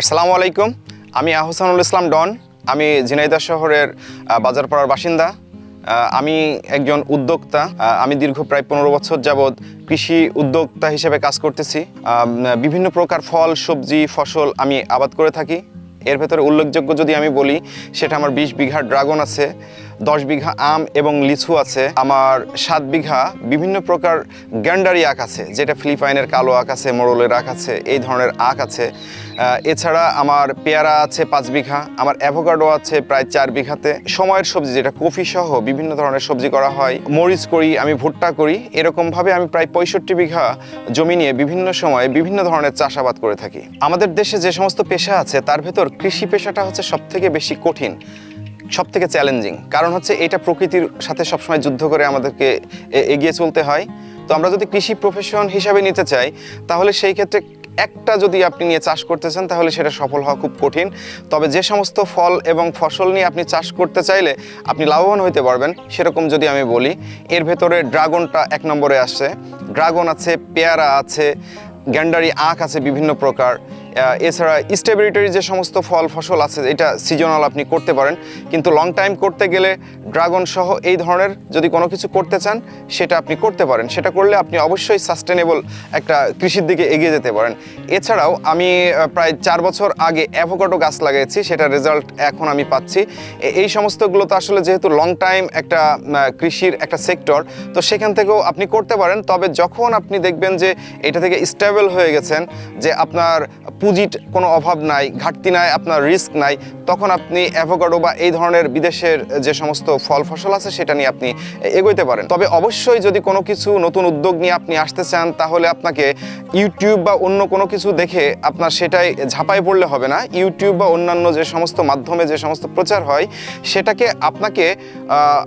আসসালামু আলাইকুম। আমি আহসানুল ইসলাম ডন। আমি ঝিনাইদা শহরের বাজারপাড়ার বাসিন্দা। আমি একজন উদ্যোক্তা। আমি দীর্ঘ প্রায় পনেরো বছর যাবৎ কৃষি উদ্যোক্তা হিসেবে কাজ করতেছি। বিভিন্ন প্রকার ফল, সবজি, ফসল আমি আবাদ করে থাকি। এর ভেতরে উল্লেখযোগ্য যদি আমি বলি, সেটা আমার বিশ বিঘার ড্রাগন আছে। দশ বিঘা আম এবং লিচু আছে। আমার সাত বিঘা বিভিন্ন প্রকার গ্যান্ডারি আখ আছে, যেটা ফিলিপাইনের কালো আখ আছে, মোরলের আখ আছে, এই ধরনের আখ আছে। এছাড়া আমার পেয়ারা আছে পাঁচ বিঘা, আমার অ্যাভোকাডো আছে প্রায় চার বিঘাতে। সময়ের সবজি যেটা, কফি সহ বিভিন্ন ধরনের সবজি করা হয়। মরিচ করি, আমি ভুট্টা করি, এরকমভাবে আমি প্রায় পঁয়ষট্টি বিঘা জমি নিয়ে বিভিন্ন সময়ে বিভিন্ন ধরনের চাষাবাদ করে থাকি। আমাদের দেশে যে সমস্ত পেশা আছে, তার ভেতর কৃষি পেশাটা হচ্ছে সব থেকে বেশি কঠিন। সব থেকে চ্যালেঞ্জিং কারণ হচ্ছে এটা প্রকৃতির সাথে সবসময় যুদ্ধ করে আমাদেরকে এগিয়ে চলতে হয়। তো আমরা যদি কৃষি প্রফেশন হিসাবে নিতে চাই, তাহলে সেই ক্ষেত্রে একটা যদি আপনি নিয়ে চাষ করতে চান, তাহলে সেটা সফল হওয়া খুব কঠিন। তবে যে সমস্ত ফল এবং ফসল নিয়ে আপনি চাষ করতে চাইলে আপনি লাভবান হইতে পারবেন, সেরকম যদি আমি বলি। এর ভেতরে ড্রাগনটা এক নম্বরে আসছে। ড্রাগন আছে, পেয়ারা আছে, গ্যান্ডারি আখ আছে বিভিন্ন প্রকার। এছাড়া স্টেবিলিটির যে সমস্ত ফল ফসল আছে, এটা সিজনাল আপনি করতে পারেন। কিন্তু লং টাইম করতে গেলে ড্রাগন সহ এই ধরনের যদি কোনো কিছু করতে চান, সেটা আপনি করতে পারেন। সেটা করলে আপনি অবশ্যই সাস্টেনেবল একটা কৃষির দিকে এগিয়ে যেতে পারেন। এছাড়াও আমি প্রায় চার বছর আগে অ্যাভোকাডো গাছ লাগিয়েছি সেটা রেজাল্ট এখন আমি পাচ্ছি। এই সমস্তগুলো তো আসলে যেহেতু লং টাইম একটা কৃষির একটা সেক্টর তো সেখান থেকেও আপনি করতে পারেন। তবে যখন আপনি দেখবেন যে এটা থেকে স্টেবল হয়ে গেছেন, যে আপনার পুঁজির কোনো অভাব নাই, ঘাটতি নাই, আপনার রিস্ক নাই, তখন আপনি অ্যাভোকাডো বা এই ধরনের বিদেশের যে সমস্ত ফল ফসল আছে সেটা নিয়ে আপনি এগোইতে পারেন। তবে অবশ্যই যদি কোনো কিছু নতুন উদ্যোগ নিয়ে আপনি আসতে চান, তাহলে আপনাকে ইউটিউব বা অন্য কোনো কিছু দেখে আপনার সেটাই ঝাঁপাই পড়লে হবে না। ইউটিউব বা অন্যান্য যে সমস্ত মাধ্যমে যে সমস্ত প্রচার হয়, সেটাকে আপনাকে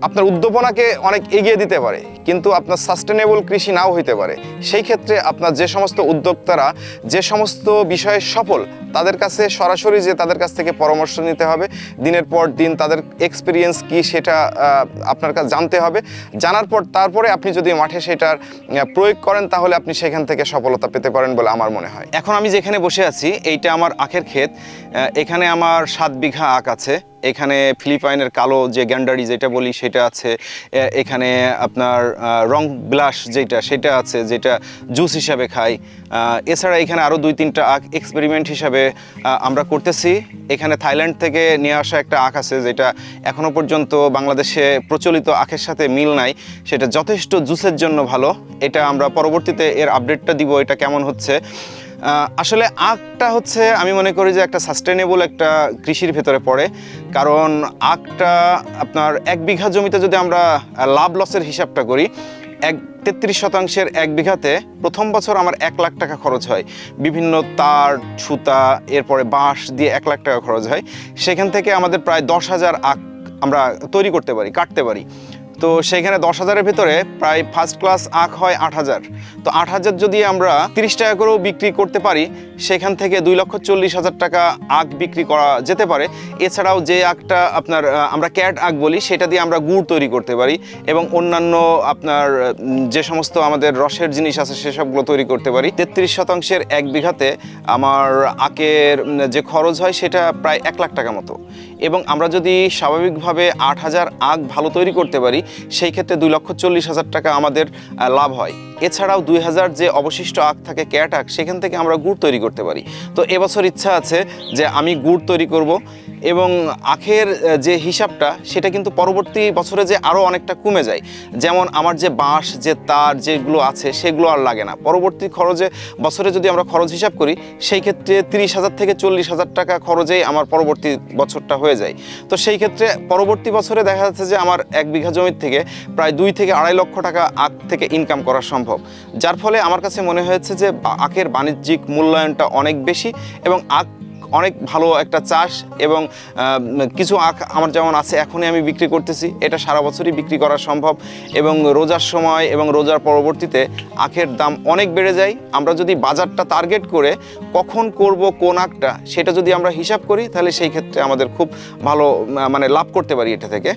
আপনার উদ্দীপনাকে অনেক এগিয়ে দিতে পারে, কিন্তু আপনার সাস্টেনেবল কৃষি নাও হইতে পারে। সেই ক্ষেত্রে আপনার যে সমস্ত উদ্যোক্তারা, যে সমস্ত বিষয়ে সফল। তাদের কাছে সরাসরি যে তাদের কাছ থেকে পরামর্শ নিতে হবে, দিনের পর দিন তাদের এক্সপিরিয়েন্স কি সেটা আপনার কাছে জানতে হবে। জানার পর তারপরে আপনি যদি মাঠে সেটার প্রয়োগ করেন তাহলে আপনি সেখান থেকে সফলতা পেতে পারেন বলে আমার মনে হয়। এখন আমি যেখানে বসে আছি, এইটা আমার আখের ক্ষেত। এখানে আমার সাত বিঘা আখ আছে। এখানে ফিলিপাইনের কালো যে গ্যান্ডারি যেটা বলি, সেটা আছে। এখানে আপনার রং গ্লাস যেটা, সেটা আছে, যেটা জুস হিসাবে খাই। এছাড়া এখানে আরও দুই তিনটা আখ এক্সপেরিমেন্ট হিসাবে আমরা করতেছি। এখানে থাইল্যান্ড থেকে নিয়ে আসা একটা আখ আছে, যেটা এখনও পর্যন্ত বাংলাদেশে প্রচলিত আখের সাথে মিল নাই। সেটা যথেষ্ট জুসের জন্য ভালো। এটা আমরা পরবর্তীতে এর আপডেটটা দিব, এটা কেমন হচ্ছে। আসলে আখটা হচ্ছে, আমি মনে করি যে একটা সাস্টেনেবল একটা কৃষির ভেতরে পড়ে। কারণ আখটা আপনার এক বিঘা জমিতে যদি আমরা লাভ লসের হিসাবটা করি, এক, তেত্রিশ শতাংশের এক বিঘাতে প্রথম বছর আমার এক লাখ টাকা খরচ হয়। বিভিন্ন তার, সুতা, এরপরে বাঁশ দিয়ে এক লাখ টাকা খরচ হয়। সেখান থেকে আমাদের প্রায় দশ হাজার আখ আমরা তৈরি করতে পারি, কাটতে পারি। তো সেখানে দশ হাজারের ভিতরে প্রায় ফার্স্ট ক্লাস আখ হয় আট হাজার। তো আট হাজার যদি আমরা তিরিশ টাকা করেও বিক্রি করতে পারি, সেখান থেকে দুই লক্ষ চল্লিশ হাজার টাকা আখ বিক্রি করা যেতে পারে। এছাড়াও যে আখটা আপনার আমরা ক্যাট আখ বলি, সেটা দিয়ে আমরা গুড় তৈরি করতে পারি এবং অন্যান্য আপনার যে সমস্ত আমাদের রসের জিনিস আছে, সেসবগুলো তৈরি করতে পারি। তেত্রিশ শতাংশের এক বিঘাতে আমার আখের যে খরচ হয়, সেটা প্রায় এক লাখ টাকা মতো। এবং আমরা যদি স্বাভাবিকভাবে আট হাজার আখ ভালো তৈরি করতে পারি, সেই ক্ষেত্রে দুই লক্ষ চল্লিশ হাজার টাকা আমাদের লাভ হয়। এছাড়াও দুই হাজার যে অবশিষ্ট আখ থাকে ক্যাট আখ, সেখান থেকে আমরা গুড় তৈরি করতে পারি। তো এবছর ইচ্ছা আছে যে আমি গুড় তৈরি করব এবং আখের যে হিসাবটা, সেটা কিন্তু পরবর্তী বছরে যে আরও অনেকটা কমে যায়। যেমন আমার যে বাঁশ, যে তার যেগুলো আছে, সেগুলো আর লাগে না। পরবর্তী খরচে, বছরে যদি আমরা খরচ হিসাব করি, সেই ক্ষেত্রে তিরিশ হাজার থেকে চল্লিশ হাজার টাকা খরচেই আমার পরবর্তী বছরটা হয়ে যায়। তো সেই ক্ষেত্রে পরবর্তী বছরে দেখা যাচ্ছে যে আমার এক বিঘা জমির থেকে প্রায় দুই থেকে আড়াই লক্ষ টাকা আখ থেকে ইনকাম করা সম্ভব। যার ফলে আমার কাছে মনে হয়েছে যে আখের বাণিজ্যিক মূল্যায়নটা অনেক বেশি এবং আখ অনেক ভালো একটা চাষ এবং কিছু আখ আমার যেমন আছে, এখনই আমি বিক্রি করতেছি। এটা সারা বছরই বিক্রি করা সম্ভব এবং রোজার সময় এবং রোজার পরবর্তীতে আখের দাম অনেক বেড়ে যায়। আমরা যদি বাজারটা টার্গেট করে কখন করব, কোন আখটা, সেটা যদি আমরা হিসাব করি, তাহলে সেই ক্ষেত্রে আমাদের খুব ভালো মানে লাভ করতে পারি এটা থেকে।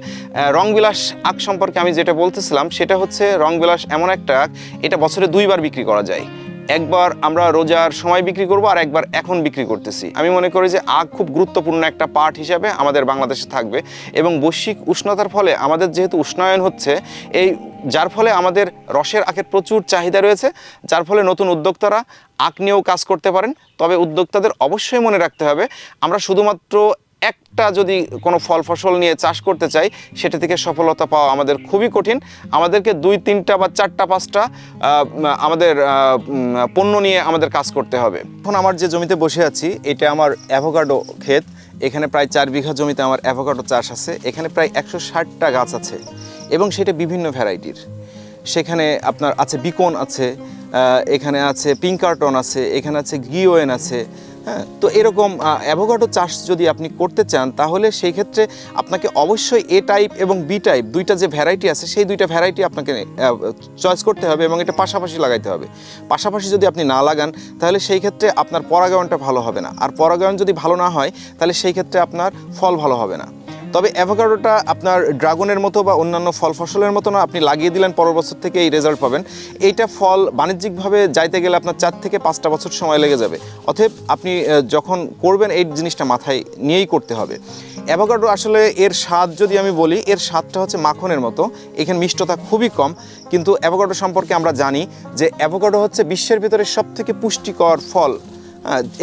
রংবিলাস আখ সম্পর্কে আমি যেটা বলতেছিলাম, সেটা হচ্ছে রংবিলাস এমন একটা আখ, এটা বছরে দুইবার বিক্রি করা যায়। একবার আমরা রোজার সময় বিক্রি করব আর একবার এখন বিক্রি করতেছি। আমি মনে করি যে আখ খুব গুরুত্বপূর্ণ একটা পার্ট হিসাবে আমাদের বাংলাদেশে থাকবে এবং বৈশ্বিক উষ্ণতার ফলে আমাদের যেহেতু উষ্ণায়ন হচ্ছে, এই যার ফলে আমাদের রসের আখের প্রচুর চাহিদা রয়েছে, যার ফলে নতুন উদ্যোক্তারা আখ নিয়েও কাজ করতে পারেন। তবে উদ্যোক্তাদের অবশ্যই মনে রাখতে হবে, আমরা শুধুমাত্র একটা যদি কোনো ফল ফসল নিয়ে চাষ করতে চাই, সেটা থেকে সফলতা পাওয়া আমাদের খুবই কঠিন। আমাদেরকে দুই, তিনটা বা চারটা, পাঁচটা আমাদের পণ্য নিয়ে আমাদের কাজ করতে হবে। এখন আমার যে জমিতে বসে আছি, এটা আমার অ্যাভোকাডো ক্ষেত। এখানে প্রায় চার বিঘা জমিতে আমার অ্যাভোকাডো চাষ আছে। এখানে প্রায় একশো ষাটটা গাছ আছে এবং সেটা বিভিন্ন ভ্যারাইটির। সেখানে আপনার আছে বিকন আছে এখানে আছে পিঙ্কার্টন আছে, এখানে আছে গিওয়েন আছে হ্যাঁ তো এরকম অ্যাভোকাডো চাষ যদি আপনি করতে চান, তাহলে সেই ক্ষেত্রে আপনাকে অবশ্যই এ টাইপ এবং বি টাইপ দুইটা যে ভ্যারাইটি আছে, সেই দুইটা ভ্যারাইটি আপনাকে চয়েস করতে হবে এবং এটা পাশাপাশি লাগাইতে হবে। পাশাপাশি যদি আপনি না লাগান, তাহলে সেই ক্ষেত্রে আপনার পরাগায়নটা ভালো হবে না। আর পরাগায়ন যদি ভালো না হয়, তাহলে সেই ক্ষেত্রে আপনার ফল ভালো হবে না। তবে অ্যাভোকাডোটা আপনার ড্রাগনের মতো বা অন্যান্য ফল ফসলের মতো না, আপনি লাগিয়ে দিলেন, পরের বছর থেকে এই রেজাল্ট পাবেন। এইটা ফল বাণিজ্যিকভাবে যাইতে গেলে আপনার চার থেকে পাঁচটা বছর সময় লেগে যাবে। অতএব আপনি যখন করবেন এই জিনিসটা মাথায় নিয়েই করতে হবে। অ্যাভোকাডো আসলে এর স্বাদ যদি আমি বলি, এর স্বাদটা হচ্ছে মাখনের মতো। এখানে মিষ্টতা খুবই কম। কিন্তু অ্যাভোকাডো সম্পর্কে আমরা জানি যে অ্যাভোকাডো হচ্ছে বিশ্বের ভিতরে সবথেকে পুষ্টিকর ফল।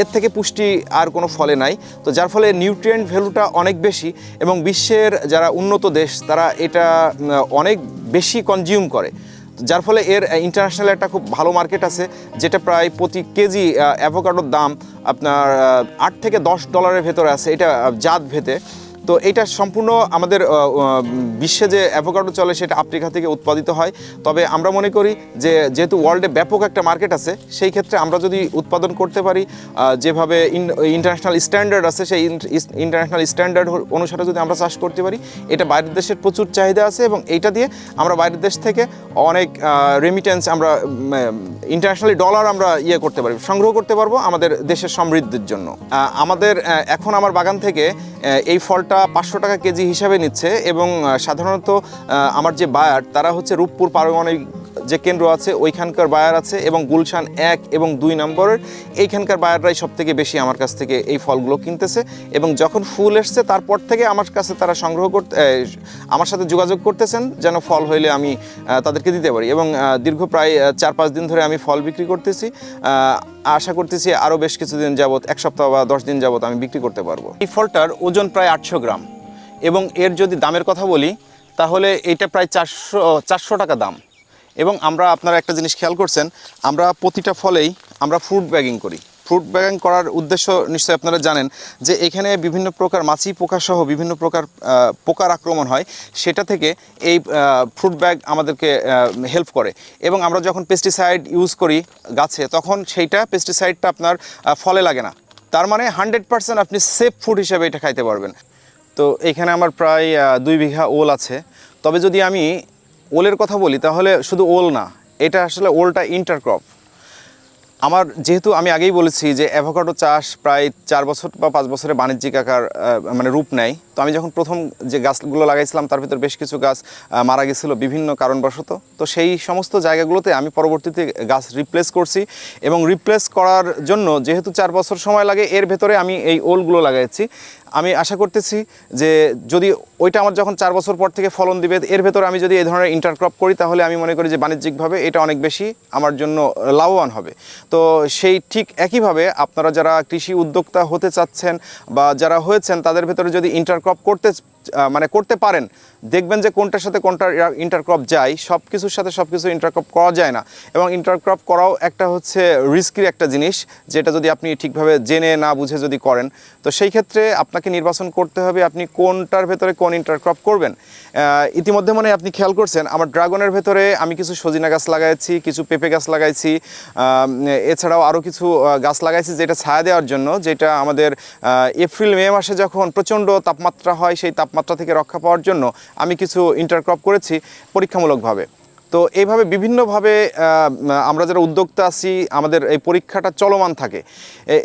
এর থেকে পুষ্টি আর কোনো ফলে নাই। তো যার ফলে নিউট্রিয়েন্ট ভ্যালুটা অনেক বেশি এবং বিশ্বের যারা উন্নত দেশ, তারা এটা অনেক বেশি কনজিউম করে। যার ফলে এর ইন্টারন্যাশনাল একটা খুব ভালো মার্কেট আছে, যেটা প্রায় প্রতি কেজি অ্যাভোকাডোর দাম আপনার আট থেকে দশ ডলারের ভেতরে আছে। এটা জাত ভেদে। তো এটা সম্পূর্ণ আমাদের বিশ্বে যে অ্যাভোকাডো চলে সেটা আফ্রিকা থেকে উৎপাদিত হয়। তবে আমরা মনে করি যে যেহেতু ওয়ার্ল্ডে ব্যাপক একটা মার্কেট আছে, সেই ক্ষেত্রে আমরা যদি উৎপাদন করতে পারি যেভাবে ইন্টারন্যাশনাল স্ট্যান্ডার্ড আছে, সেই ইন্টারন্যাশনাল স্ট্যান্ডার্ড অনুসারে যদি আমরা চাষ করতে পারি, এটা বাইরের দেশের প্রচুর চাহিদা আছে এবং এইটা দিয়ে আমরা বাইরের দেশ থেকে অনেক রেমিটেন্স আমরা ইন্টারন্যাশনালি ডলার আমরা ইয়ে করতে পারি, সংগ্রহ করতে পারব আমাদের দেশের সমৃদ্ধির জন্য। আমাদের এখন আমার বাগান থেকে এই ফলটা পাঁচশো টাকা কেজি হিসাবে নিচ্ছে এবং সাধারণত আমার যে বায়ার তারা হচ্ছে রূপপুর পারমাণবিক যে কেন্দ্র আছে, ওইখানকার বায়ার আছে এবং গুলশান এক এবং দুই নম্বরের এইখানকার বায়াররাই সব থেকে বেশি আমার কাছ থেকে এই ফলগুলো কিনতেছে এবং যখন ফুল এসছে তারপর থেকে আমার কাছে তারা সংগ্রহ করতে আমার সাথে যোগাযোগ করতেছেন যেন ফল হইলে আমি তাদেরকে দিতে পারি এবং দীর্ঘ প্রায় চার পাঁচ দিন ধরে আমি ফল বিক্রি করতেছি। আশা করতেছি আরও বেশ কিছুদিন যাবত এক সপ্তাহ বা দশ দিন যাবত আমি বিক্রি করতে পারব। এই ফলটার ওজন প্রায় আটশো গ্রাম এবং এর যদি দামের কথা বলি, তাহলে এটা প্রায় চারশো চারশো টাকা দাম। এবং আমরা, আপনারা একটা জিনিস খেয়াল করছেন, আমরা প্রতিটা ফলেই আমরা ফ্রুট ব্যাগিং করি। ফ্রুট ব্যাগিং করার উদ্দেশ্য নিশ্চয়ই আপনারা জানেন যে এখানে বিভিন্ন প্রকার মাছি পোকা সহ বিভিন্ন প্রকার পোকার আক্রমণ হয়, সেটা থেকে এই ফ্রুট ব্যাগ আমাদেরকে হেল্প করে। এবং আমরা যখন পেস্টিসাইড ইউজ করি গাছে, তখন সেইটা পেস্টিসাইডটা আপনার ফলে লাগে না। তার মানে হান্ড্রেড পার্সেন্ট আপনি সেফ ফুড হিসেবে এটা খাইতে পারবেন। তো এখানে আমার প্রায় দুই বিঘা ওল আছে। তবে যদি আমি ওলের কথা বলি, তাহলে শুধু ওল না, এটা আসলে ওলটা ইন্টারক্রপ আমার যেহেতু আমি আগেই বলেছি যে অ্যাভোকাডো চাষ প্রায় চার বছর বা পাঁচ বছরে বাণিজ্যিক আকার মানে রূপ নেয়, তো আমি যখন প্রথম যে গাছগুলো লাগাইছিলাম, তার ভিতর বেশ কিছু গাছ মারা গেছিল বিভিন্ন কারণবশত, তো সেই সমস্ত জায়গাগুলোতে আমি পরবর্তীতে গাছ রিপ্লেস করছি এবং রিপ্লেস করার জন্য যেহেতু চার বছর সময় লাগে, এর ভেতরে আমি এই ওলগুলো লাগাইছি। আমি আশা করতেছি যে যদি ওইটা আমার যখন চার বছর পর থেকে ফলন দিবে, এর ভেতরে আমি যদি এই ধরনের ইন্টারক্রপ করি, তাহলে আমি মনে করি যে বাণিজ্যিকভাবে এটা অনেক বেশি আমার জন্য লাভবান হবে। তো সেই ঠিক একইভাবে আপনারা যারা কৃষি উদ্যোক্তা হতে চাচ্ছেন বা যারা হয়েছেন, তাদের ভেতরে যদি ইন্টারক্রপ করতে মানে করতে পারেন। দেখবেন যে কোনটার সাথে কোনটা ইন্টারক্রপ যায় সব কিছুর সাথে সব কিছু ইন্টারক্রপ করা যায় না। এবং ইন্টারক্রপ করাও একটা হচ্ছে রিস্কির একটা জিনিস, যেটা যদি আপনি ঠিকভাবে জেনে না বুঝে যদি করেন। তো সেই ক্ষেত্রে আপনাকে নির্বাচন করতে হবে আপনি কোনটার ভেতরে কোন ইন্টারক্রপ করবেন। ইতিমধ্যে মনে আপনি খেয়াল করছেন, আমার ড্রাগনের ভেতরে আমি কিছু সজিনা গাছ লাগাইছি, কিছু পেঁপে গাছ লাগাইছি। এছাড়াও আরও কিছু গাছ লাগাইছি যেটা ছায়া দেওয়ার জন্য, যেটা আমাদের এপ্রিল, মে মাসে যখন প্রচণ্ড তাপমাত্রা হয়, সেই তাপমাত্রা থেকে রক্ষা পাওয়ার জন্য আমি কিছু ইন্টারক্রপ করেছি পরীক্ষামূলকভাবে। তো এইভাবে বিভিন্নভাবে আমরা যারা উদ্যোক্তা আছি, আমাদের এই পরীক্ষাটা চলমান থাকে।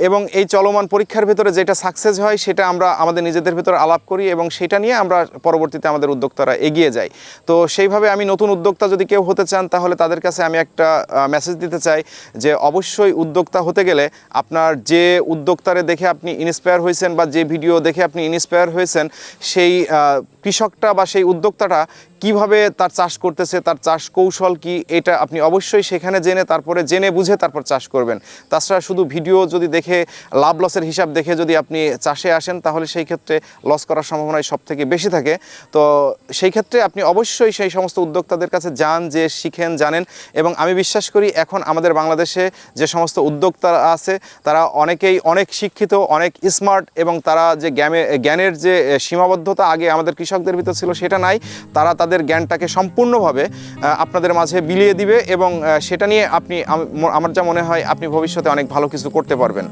এবং এই চলমান পরীক্ষার ভেতরে যেটা সাকসেস হয়, সেটা আমরা আমাদের নিজেদের ভেতরে আলাপ করি এবং সেটা নিয়ে আমরা পরবর্তীতে আমাদের উদ্যোক্তারা এগিয়ে যাই। তো সেইভাবে আমি নতুন উদ্যোক্তা যদি কেউ হতে চান, তাহলে তাদের কাছে আমি একটা মেসেজ দিতে চাই যে অবশ্যই উদ্যোক্তা হতে গেলে আপনার যে উদ্যোক্তারে দেখে আপনি ইন্সপায়ার হয়েছেন বা যে ভিডিও দেখে আপনি ইন্সপায়ার হয়েছেন, সেই কৃষকটা বা সেই উদ্যোক্তাটা কীভাবে তার চাষ করতেছে, তার চাষ কৌশল কি, এটা আপনি অবশ্যই সেখানে জেনে, তারপরে জেনে বুঝে তারপর চাষ করবেন। তাছাড়া শুধু ভিডিও যদি দেখে, লাভ লসের হিসাব দেখে যদি আপনি চাষে আসেন, তাহলে সেই ক্ষেত্রে লস করার সম্ভাবনাই সব থেকে বেশি থাকে। তো সেই ক্ষেত্রে আপনি অবশ্যই সেই সমস্ত উদ্যোক্তাদের কাছে যান, যে শিখেন, জানেন। এবং আমি বিশ্বাস করি, এখন আমাদের বাংলাদেশে যে সমস্ত উদ্যোক্তা আছে, তারা অনেকেই অনেক শিক্ষিত, অনেক স্মার্ট এবং তারা যে জ্ঞানে জ্ঞানের যে সীমাবদ্ধতা, আগে আমাদের কৃষকদের ভিতর ছিল সেটা নাই। তারা তাদের জ্ঞানটাকে সম্পূর্ণভাবে আপনাদের মাঝে বিলিয়ে দিবে এবং সেটা নিয়ে আপনি আমার যা মনে হয় আপনি ভবিষ্যতে অনেক ভালো কিছু করতে পারবেন।